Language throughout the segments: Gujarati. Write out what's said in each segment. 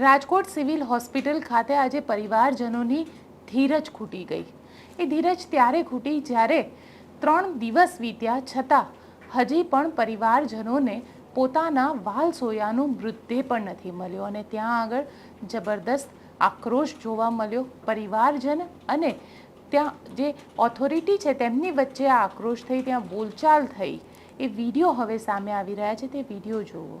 રાજકોટ સિવિલ હોસ્પિટલ ખાતે આજે પરિવારજનોની ધીરજ ખૂટી ગઈ. એ ધીરજ ત્યારે ખૂટી જ્યારે ત્રણ દિવસ વીત્યા છતાં હજી પણ પરિવારજનોને પોતાના વાલ સોયાનું મૃતદેહ પણ નથી મળ્યો અને ત્યાં આગળ જબરદસ્ત આક્રોશ જોવા મળ્યો. પરિવારજન અને ત્યાં જે ઓથોરિટી છે તેમની વચ્ચે આ આક્રોશ થઈ, ત્યાં બોલચાલ થઈ. એ વીડિયો હવે સામે આવી રહ્યા છે, તે વીડિયો જુઓ.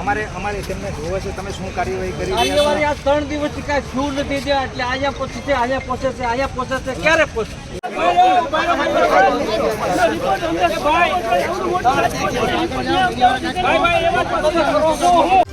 અમારે અમારે તેમને જોવે છે તમે શું કાર્યવાહી કરી રહ્યા કાર્યવાહી આ ત્રણ દિવસથી કાંઈ થયું નથી ત્યાં એટલે આયા પહોંચી છે અહીંયા પહોંચે છે આયા પહોંચે છે ક્યારે પહોંચે ભાઈ ભાઈ એવા કરો છો હું